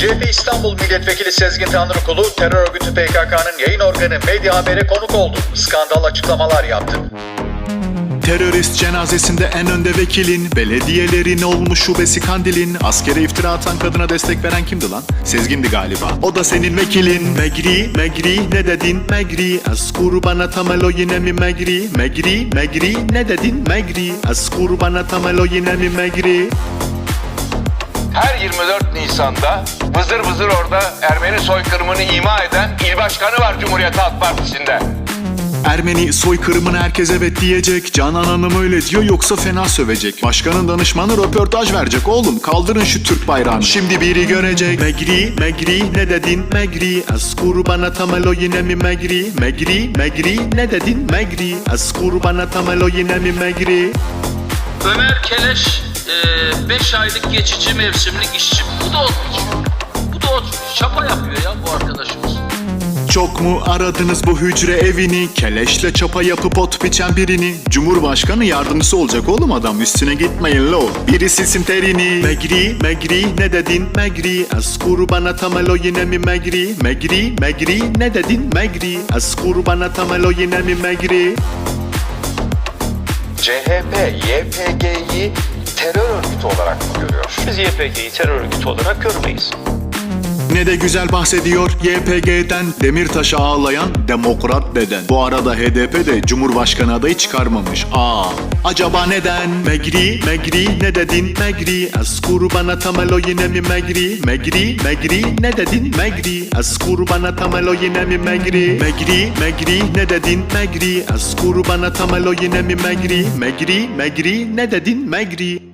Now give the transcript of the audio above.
CHP İstanbul Milletvekili Sezgin Tanrıkulu, terör örgütü PKK'nın yayın organı Medya Haber'e konuk oldu. Skandal açıklamalar yaptı. Terörist cenazesinde en önde vekilin Belediyelerin olmuş şubesi kandilin Askere iftira atan kadına destek veren kimdi lan? Sezgindi galiba O da senin vekilin Megri, Megri ne dedin Megri Az kurbana tamelo yine mi Megri Megri, Megri ne dedin Megri Az kurbana tamelo yine mi Megri Her 24 Nisan'da vızır vızır orada Ermeni soykırımını ima eden il başkanı var Cumhuriyet Halk Partisi'nde. Ermeni soykırımını herkes evet diyecek. Canan Hanım öyle diyor yoksa fena sövecek. Başkanın danışmanı röportaj verecek. Oğlum Kaldırın şu Türk bayrağını. Şimdi biri görecek. Megri, Megri ne dedin? Megri Az kurbana tamelo yine mi Megri? Megri, Megri ne dedin? Megri Az kurbana tamelo yine mi Megri? Ömer Keleş 5 aylık geçici mevsimlik işçi. Bu da ot. Biçiyor. Bu da ot. Şapa yapıyor ya bu arkadaşımız. Çok mu aradınız bu hücre evini? Keleşle çapa yapıp ot biçen birini? Cumhurbaşkanı yardımcısı olacak oğlum adam. Üstüne gitmeyin lo. Biri silsin terini. Megri, Megri ne dedin? Megri. Az kurbana tamelo yine mi Megri? Megri, Megri ne dedin? Megri. Az kurbana tamelo yine mi Megri? CHP, YPG'yi örgütü olarak mı görüyor? Biz YPG'yi terör örgütü olarak görmeyiz. Ne de güzel bahsediyor YPG'den Demirtaş'a ağlayan demokrat deden Bu arada HDP de Cumhurbaşkanı adayı çıkarmamış. Aa acaba neden? Megri Megri ne dedin? Megri Az kurbana tamelo yine mi Megri? Megri Megri ne dedin? Megri Az kurbana tamelo yine mi Megri? Megri Megri ne dedin? Megri Az kurbana tamelo yine mi Megri? Megri Megri ne dedin? Megri